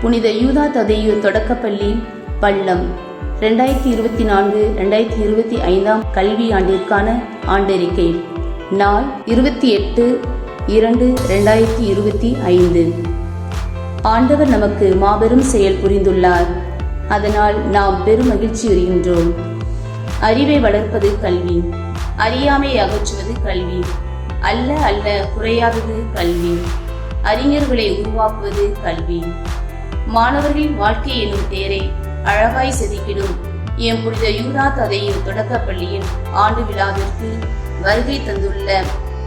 புனித யூதா ததையு தொடக்கப்பள்ளி பள்ளம். ரெண்டாயிரத்தி இருபத்தி நான்கு ரெண்டாயிரத்தி இருபத்தி ஐந்தாம் கல்வி ஆண்டிற்கான ஆண்டறிக்கை. நாள் இருபத்தி எட்டு இரண்டு ரெண்டாயிரத்தி இருபத்தி ஐந்து ஆண்டவர் நமக்கு மாபெரும் செயல் புரிந்துள்ளார். அதனால் நாம் பெரும் மகிழ்ச்சி வருகின்றோம் அறிவை வளர்ப்பது கல்வி. அறியாமை அகற்றுவது கல்வி. அல்ல அல்ல குறையாதது கல்வி. அறிஞர்களை உருவாக்குவது கல்வி. மாணவர்களின் வாழ்க்கை எனும் தேரை அழகாய் செதுக்கிடும். என் புனித யூரா ததையின் தொடக்கப் பள்ளியின் ஆண்டு விழாவிற்கு வருகை தந்துள்ள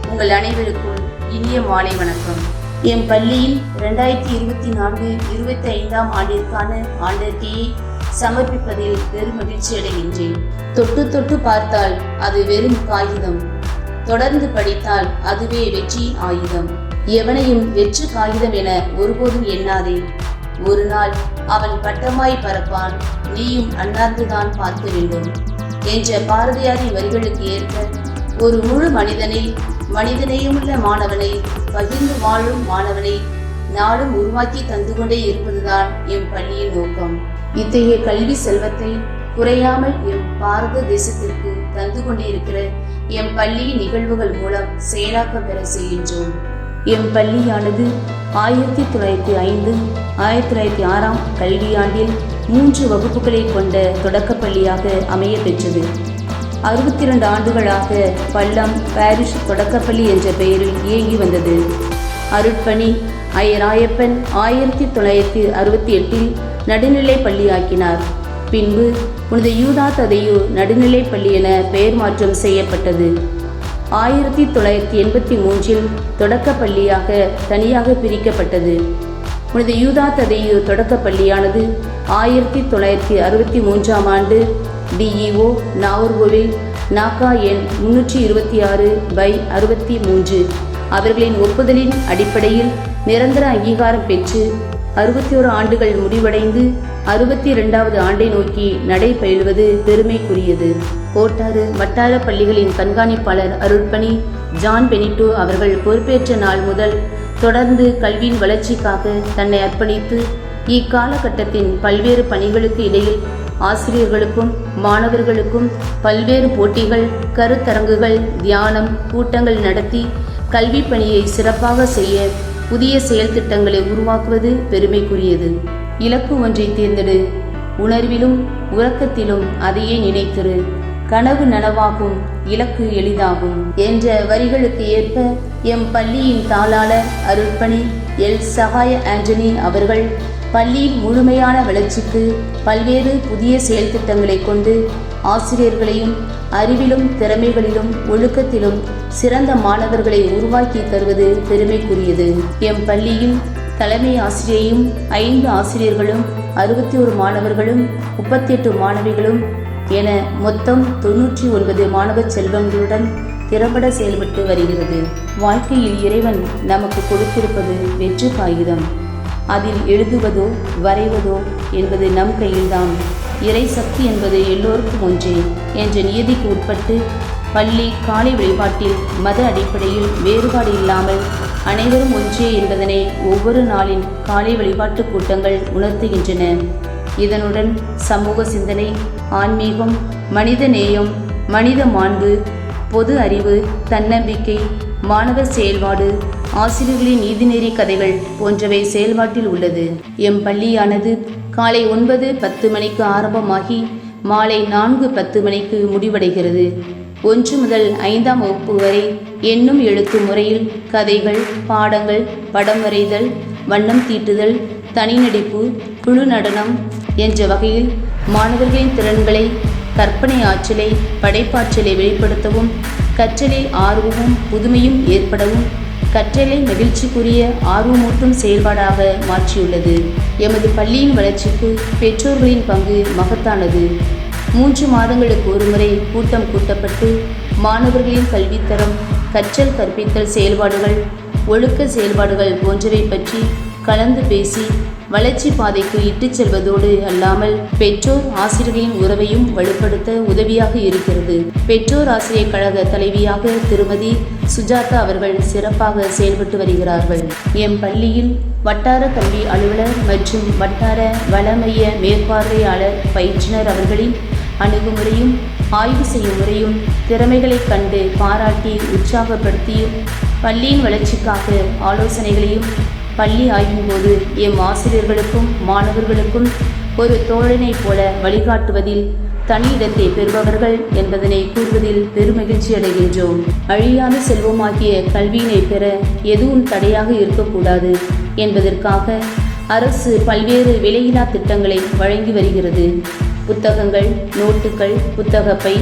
உங்கள் அனைவருக்கும் இனிய மாலை வணக்கம். என் பள்ளியில் இரண்டாயிரத்தி இருபத்தி நான்கு இருபத்தி ஐந்தாம் ஆண்டிற்கான ஆண்டறிக்கையை சமர்ப்பிப்பதில் பெரும் மகிழ்ச்சி அடைகின்றேன். தொட்டு தொட்டு பார்த்தால் அது வெறும் காகிதம். தொடர்ந்து படித்தால் அதுவே வெற்றியின் ஆயுதம். எவனையும் வெற்று காகிதம் என ஒருபோதும் எண்ணாதே. ஒரு நாள் அவன் பட்டமாய் பறப்பான். நீயும் அண்ணாந்துதான் பார்க்க வேண்டும். என்ற பாரதியாரின் வரிகளுக்கு ஏற்ப ஒரு முழு மனிதனை மனிதநேயமுள்ள மாணவனை பகிர்ந்து வாழும் மாணவனை நாளும் உருவாக்கி தந்து கொண்டே இருப்பதுதான் எம் பள்ளியின் நோக்கம். இத்தகைய கல்வி செல்வத்தை குறையாமல் எம் பாரத தேசத்திற்கு தந்து கொண்டே இருக்கிற எம் பள்ளியின் நிகழ்வுகள் மூலம் செயலாக்கம் பெற செய்கின்றோம். எம் பள்ளியானது ஆயிரத்தி தொள்ளாயிரத்தி ஐந்து ஆயிரத்தி தொள்ளாயிரத்தி ஆறாம் கல்வியாண்டில் மூன்று வகுப்புகளை கொண்ட தொடக்கப்பள்ளியாக அமைய பெற்றது. அறுபத்தி இரண்டு ஆண்டுகளாக பள்ளம் பாரிஷ் தொடக்கப்பள்ளி என்ற பெயரில் இயங்கி வந்தது. அருட்பணி ஐயராயப்பன் ஆயிரத்தி தொள்ளாயிரத்தி அறுபத்தி எட்டில் நடுநிலை பள்ளியாக்கினார். பின்பு புனித யூதா ததையு நடுநிலை பள்ளி என பெயர் மாற்றம் செய்யப்பட்டது. ஆயிரத்தி தொள்ளாயிரத்தி எண்பத்தி மூன்றில் தொடக்கப் பள்ளியாக தனியாக பிரிக்கப்பட்டது. புனித யூதா ததையு தொடக்கப் பள்ளியானது ஆயிரத்தி தொள்ளாயிரத்தி அறுபத்தி மூன்றாம் ஆண்டு டிஇஓ நாகர்கோவில் நாகா எண் முன்னூற்றி இருபத்தி ஆறு பை அறுபத்தி மூன்று. அவர்களின் ஒப்புதலின் அடிப்படையில் நிரந்தர அங்கீகாரம் பெற்று அறுபத்தி ஓரு ஆண்டுகள் முடிவடைந்து அறுபத்தி இரண்டாவது ஆண்டை நோக்கி நடைபயில்வது பெருமைக்குரியது. கோட்டாறு வட்டார பள்ளிகளின் கண்காணிப்பாளர் அருட்பணி ஜான் பெனிட்டோ அவர்கள் பொறுப்பேற்ற நாள் முதல் தொடர்ந்து கல்வியின் வளர்ச்சிக்காக தன்னை அர்ப்பணித்து இக்காலகட்டத்தின் பல்வேறு பணிகளுக்கு இடையில் ஆசிரியர்களுக்கும் மாணவர்களுக்கும் பல்வேறு போட்டிகள் கருத்தரங்குகள் தியானம் கூட்டங்கள் நடத்தி கல்வி பணியை சிறப்பாக செய்ய புதிய செயல் திட்டங்களை உருவாக்குவது பெருமைக்குரியது. இலக்கு ஒன்றை தேர்ந்தெடு. உணர்விலும் உறக்கத்திலும் அதையே நினைத்திரு. கனவு நனவாகும் இலக்கு எளிதாகும். என்ற வரிகளுக்கு ஏற்ப எம் பள்ளியின் தாளாளர் அருட்பணி எல் சகாய ஆண்டனி அவர்கள் பள்ளியின் முழுமையான வளர்ச்சிக்கு பல்வேறு புதிய செயல் திட்டங்களை கொண்டு ஆசிரியர்களையும் அறிவிலும் திறமைகளிலும் ஒழுக்கத்திலும் சிறந்த மாணவர்களை உருவாக்கி தருவது பெருமைக்குரியது. எம் பள்ளியில் தலைமை ஆசிரியையும் ஐந்து ஆசிரியர்களும் அறுபத்தி ஒரு மாணவர்களும் முப்பத்தி எட்டு மாணவிகளும் என மொத்தம் தொன்னூற்றி ஒன்பது மாணவ செல்வங்களுடன் திறம்பட செயல்பட்டு வருகிறது. வாழ்க்கையில் இறைவன் நமக்கு கொடுத்திருப்பது வெற்று காகிதம் அதில் எழுதுவதோ வரைவதோ என்பது நம் கையில்தான். இறை சக்தி என்பது எல்லோருக்கும் ஒன்றே என்ற நியதிக்கு உட்பட்டு பள்ளி காலை வழிபாட்டில் மத அடிப்படையில் வேறுபாடு இல்லாமல் அனைவரும் ஒன்றே என்பதனை ஒவ்வொரு நாளின் காலை வழிபாட்டு கூட்டங்கள் உணர்த்துகின்றன. இதனுடன் சமூக சிந்தனை ஆன்மீகம் மனித நேயம் மனித மாண்பு பொது அறிவு தன்னம்பிக்கை மாணவர் செயல்பாடு ஆசிரியர்களின் நீதிநெறி கதைகள் போன்றவை செயல்பாட்டில் உள்ளது. எம் பள்ளியானது காலை ஒன்பது பத்து மணிக்கு ஆரம்பமாகி மாலை நான்கு பத்து மணிக்கு முடிவடைகிறது. ஒன்று முதல் ஐந்தாம் வகுப்பு வரை எண்ணும் எழுத்து முறையில் கதைகள் பாடங்கள் படம் வரைதல் வண்ணம் தீட்டுதல் தனிநடிப்பு குழு நடனம் என்ற வகையில் மாணவர்களின் திறன்களை கற்பனை ஆற்றலை படைப்பாற்றலை வெளிப்படுத்தவும் கற்றலை ஆர்வமும் புதுமையும் ஏற்படவும் கற்றலை மகிழ்ச்சிக்குரிய ஆர்வமூட்டும் செயல்பாடாக மாற்றியுள்ளது. எமது பள்ளியின் வளர்ச்சிக்கு பெற்றோர்களின் பங்கு மகத்தானது. மூன்று மாதங்களுக்கு ஒருமுறை கூட்டம் கூட்டப்பட்டு மாணவர்களின் கல்வித்தரம் கற்றல் கற்பித்தல் செயல்பாடுகள் ஒழுக்க செயல்பாடுகள் போன்றவை பற்றி கலந்து பேசி வளர்ச்சி பாதைக்கு இட்டுச் செல்வதோடு அல்லாமல் பெற்றோர் ஆசிரியர்களின் உறவையும் வலுப்படுத்த உதவியாக இருக்கிறது. பெற்றோர் ஆசிரியர் கழக தலைவியாக திருமதி சுஜாதா அவர்கள் சிறப்பாக செயல்பட்டு வருகிறார்கள். எம் பள்ளியில் வட்டார கல்வி அலுவலர் மற்றும் வட்டார வளமைய மேற்பார்வையாளர் பயிற்றுனர் அவர்களின் அணுகுமுறையும் ஆய்வு செய்யும் முறையும் திறமைகளைக் கண்டு பாராட்டி உற்சாகப்படுத்தியும் பள்ளியின் வளர்ச்சிக்காக ஆலோசனைகளையும் பள்ளி ஆய்வின் போது எம் ஆசிரியர்களுக்கும் மாணவர்களுக்கும் ஒரு தோழனைப் போல வழிகாட்டுவதில் தனி இடத்தை பெறுபவர்கள் என்பதனை கூறுவதில் பெருமகிழ்ச்சி அடைகின்றோம். அழியாத செல்வமாகிய கல்வியினை பெற எதுவும் தடையாக இருக்கக்கூடாது என்பதற்காக அரசு பல்வேறு விலையில்லா திட்டங்களை வழங்கி வருகிறது. புத்தகங்கள் நோட்டுகள் புத்தகப்பை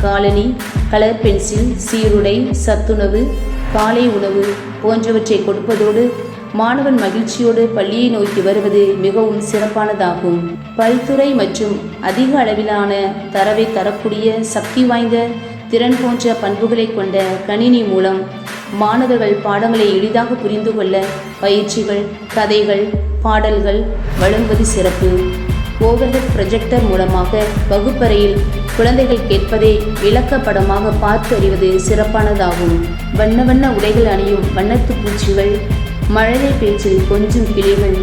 காலணி கலர் பென்சில் சீருடை சத்துணவு காலை உணவு போன்றவற்றை கொடுப்பதோடு மாணவன் மகிழ்ச்சியோடு பள்ளியை நோக்கி வருவது மிகவும் சிறப்பானதாகும். பல்துறை மற்றும் அதிக அளவிலான தரவை தரக்கூடிய சக்தி வாய்ந்த திறன் போன்ற பண்புகளை கொண்ட கணினி மூலம் மாணவர்கள் பாடங்களை எளிதாக புரிந்து கொள்ள பயிற்சிகள் கதைகள் பாடல்கள் வழங்குவது சிறப்பு. ஓவர்ஹெட் ப்ரொஜெக்டர் மூலமாக வகுப்பறையில் குழந்தைகள் கேட்பதை விளக்கப்படமாக பார்த்து அறிவது சிறப்பானதாகும். வண்ண வண்ண உடைகள் அணியும் வண்ணத்து பூச்சிகள் மழலை பேச்சில் கொஞ்சம் கிளிகள்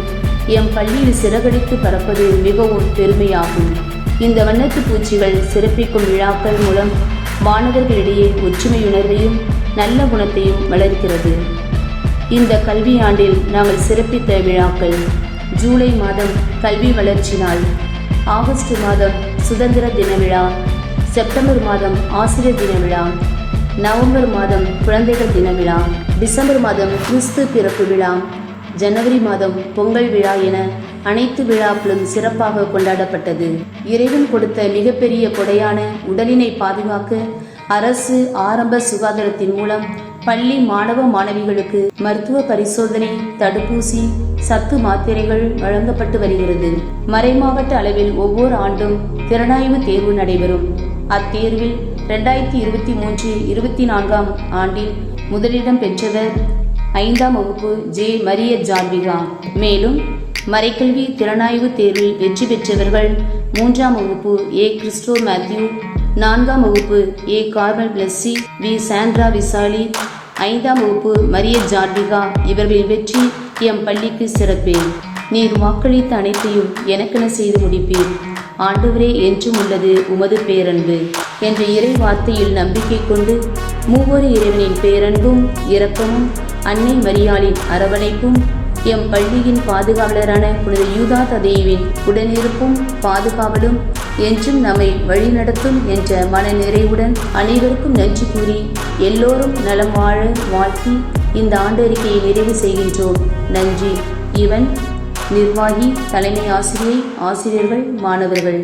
எம் பள்ளியில் சிறகடித்து பறப்பது மிகவும் பெருமையாகும். இந்த வண்ணத்து பூச்சிகள் சிறப்பிக்கும் விழாக்கள் மூலம் மாணவர்களிடையே ஒற்றுமையுணர்வையும் நல்ல குணத்தையும் வளர்க்கிறது. இந்த கல்வியாண்டில் நாங்கள் சிறப்பித்த விழாக்கள் ஜூலை மாதம் கல்வி வளர்ச்சி நாள் ஆகஸ்ட் மாதம் சுதந்திர தின விழா செப்டம்பர் மாதம் ஆசிரியர் தின விழா நவம்பர் மாதம் குழந்தைகள் தின விழா டிசம்பர் மாதம் கிறிஸ்து பிறப்பு விழா ஜனவரி மாதம் பொங்கல் விழா என அனைத்து விழாக்களும் சிறப்பாக கொண்டாடப்பட்டது. இறைவன் கொடுத்த மிகப்பெரிய கொடையான உடலினை பாதுகாக்க அரசு ஆரம்ப சுகாதாரத்தின் மூலம் பள்ளி மாணவ மாணவிகளுக்கு மருத்துவ பரிசோதனை தடுப்பூசி சத்து மாத்திரைகள் வழங்கப்பட்டு வருகிறது. மறைமாவட்ட அளவில் ஒவ்வொரு ஆண்டும் திறனாய்வு தேர்வு நடைபெறும். அத்தேர்வில் ரெண்டாயிரத்தி இருபத்தி மூன்று இருபத்தி நான்காம் ஆண்டில் முதலிடம் பெற்றவர் ஐந்தாம் வகுப்பு ஜே. மரிய ஜான்விகா. மேலும் மறைக்கல்வி திறனாய்வு தேர்வில் வெற்றி பெற்றவர்கள் மூன்றாம் வகுப்பு ஏ. கிறிஸ்டோ மேத்யூ நான்காம் வகுப்பு A. Carmel Blessy V. Sandra Visali ஐந்தாம் வகுப்பு மரிய ஜான்விகா. இவர்களின் வெற்றி எம். பள்ளிக்கு சிறப்பேன். நீர் வாக்களித்த அனைத்தையும் எனக்கென செய்து முடிப்பேன் ஆண்டவரே என்றும் உள்ளது உமது பேரன்பு என்ற இறை வார்த்தையில் நம்பிக்கை கொண்டு மூவொரு இறைவனின் பேரன்பும் இரக்கமும் அன்னை மரியாளின் அரவணைப்பும் எம் பள்ளியின் பாதுகாவலரான புனித யூதா ததேவின் உடனிருப்பும் பாதுகாவலும் என்றும் நம்மை வழிநடத்தும் என்ற மன நிறைவுடன் அனைவருக்கும் நன்றி கூறி எல்லோரும் நலம் வாழ வாழ்த்தி இந்த ஆண்டறிக்கையை நிறைவு செய்கின்றோம். நன்றி. இவன் நிர்வாகி தலைமை ஆசிரியை ஆசிரியர்கள் மாணவர்கள்.